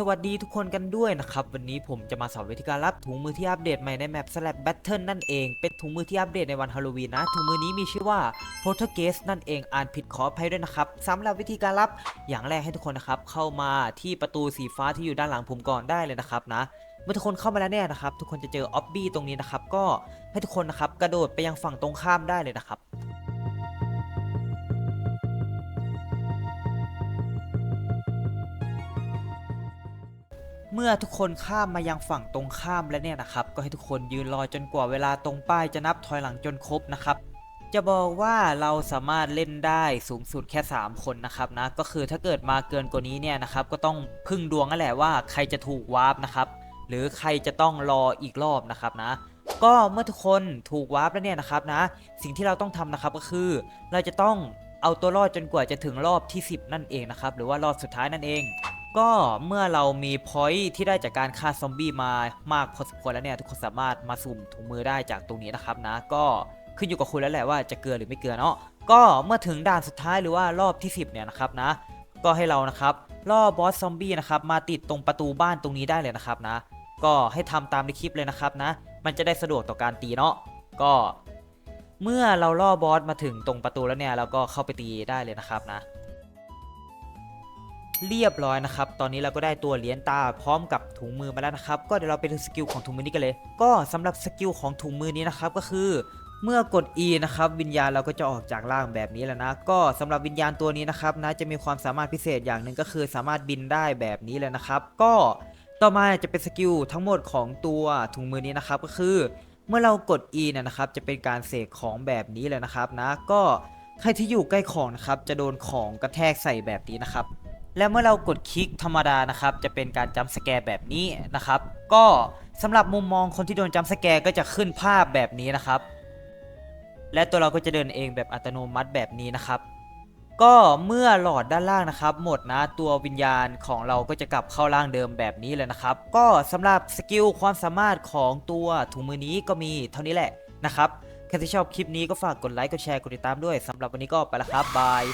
สวัสดีทุกคนกันด้วยนะครับ วันนี้ผมจะมาสอนวิธีการรับถุงมือที่อัปเดตใหม่ในแมป Slap Battle นั่นเอง เป็นถุงมือที่อัปเดตในวันฮาโลวีนนะ ถุงมือนี้มีชื่อว่า p r o t o g a s e นั่นเองอ่านผิดขออภัยด้วยนะครับสำหรับวิธีการรับอย่างแรกให้ทุกคนนะครับ เข้ามาที่ประตูสีฟ้าที่อยู่ด้านหลังผมก่อนได้เลยนะครับนะเมื่อทุกคนเข้ามาแล้วเนี่ยนะครับทุกคนจะเจอออบบี้ตรงนี้นะครับก็ให้ทุกคนนะครับกระโดดไปยังฝั่งตรงข้ามได้เลยนะครับ เมื่อทุกคนข้ามมายังฝั่งตรงข้ามแล้วเนี่ยนะครับก็ให้ทุกคนยืนรอจนกว่าเวลาตรงป้ายจะนับถอยหลังจนครบนะครับจะบอกว่าเราสามารถเล่นได้สูงสุดแค่ 3 คนนะครับนะก็คือถ้าเกิดมาเกินกว่านี้เนี่ยนะครับก็ต้องพึ่งดวงนั่นแหละว่าใครจะถูกวาร์ปนะครับหรือใครจะต้องรออีกรอบนะครับนะก็เมื่อทุกคนถูกวาร์ปแล้วเนี่ยนะครับนะสิ่งที่เราต้องทำนะครับก็คือ เราจะต้องเอาตัวรอดจนกว่าจะถึงรอบที่ 10 นั่นเองนะครับหรือว่ารอบสุดท้ายนั่นเอง ก็เมื่อเรามีพอยต์ที่ได้จากการฆ่าซอมบี้มามากพอสมควรแล้วเนี่ยทุกคนสามารถมาสุ่มถุงมือได้จากตรงนี้นะครับนะ ก็ขึ้นอยู่กับคุณแล้วแหละว่าจะเกลือหรือไม่เกลือเนาะก็เมื่อถึงด่านสุดท้ายหรือว่ารอบที่ 10เนี่ยนะครับนะ ก็ให้เรานะครับล่อบอสซอมบี้นะครับมาติดตรงประตูบ้านตรงนี้ได้เลยนะครับนะ ก็ให้ทำตามในคลิปเลยนะครับนะ มันจะได้สะดวกต่อการตีเนาะก็เมื่อเราล่อบอสมาถึงตรงประตูแล้วเนี่ยเราก็เข้าไปตีได้เลยนะครับนะ เรียบร้อยนะครับ ตอนนี้เราก็ได้ตัวเหรียญตาพร้อมกับถุงมือมาแล้วนะครับ ก็เดี๋ยวเราไปดูสกิลของถุงมือนี้กันเลย ก็สำหรับสกิลของถุงมือนี้นะครับก็คือเมื่อกด E นะครับวิญญาณเราก็จะออกจากร่างแบบนี้แล้วนะ ก็สำหรับวิญญาณตัวนี้นะครับนะจะมีความสามารถพิเศษอย่างหนึ่งก็คือสามารถบินได้แบบนี้เลยนะครับ ก็ต่อมาจะเป็นสกิลทั้งหมดของตัวถุงมือนี้นะครับก็คือ เมื่อเรากด E เนี่ยนะครับจะเป็นการเสกของแบบนี้เลยนะครับนะ ก็ใครที่อยู่ใกล้ของนะครับจะโดนของกระแทกใส่แบบนี้นะครับ และเมื่อเรากดคลิกธรรมดานะครับ จะเป็นการจัมสแกร์แบบนี้นะครับ ก็สำหรับมุมมองคนที่โดนจัมสแกร์ก็จะขึ้นภาพแบบนี้นะครับ และตัวเราก็จะเดินเองแบบอัตโนมัติแบบนี้นะครับ ก็เมื่อหลอดด้านล่างนะครับ หมดนะตัววิญญาณของเราก็จะกลับเข้าร่างเดิมแบบนี้เลยนะครับ ก็สำหรับสกิลความสามารถของตัวถุงมือนี้ก็มีเท่านี้แหละนะครับใครที่ชอบคลิปนี้ก็ฝากกดไลค์กดแชร์กดติดตามด้วยสำหรับวันนี้ก็ไปล้วครับบาย